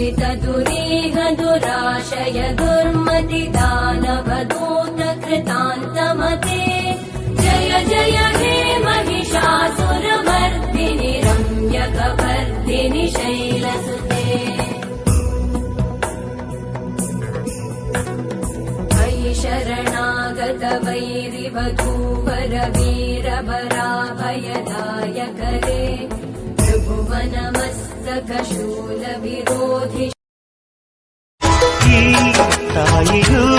दुरीह दुराशय दुर्मति दानवदूत कृतान्तमते जय जय हे महिषासुरमर्दिनि रम्यकवर्दिनि शैलसुते। अयि शरणागत वैरिवधूवर वीरवराभयदायकरे वनमस्तकशूलविरोधि तायु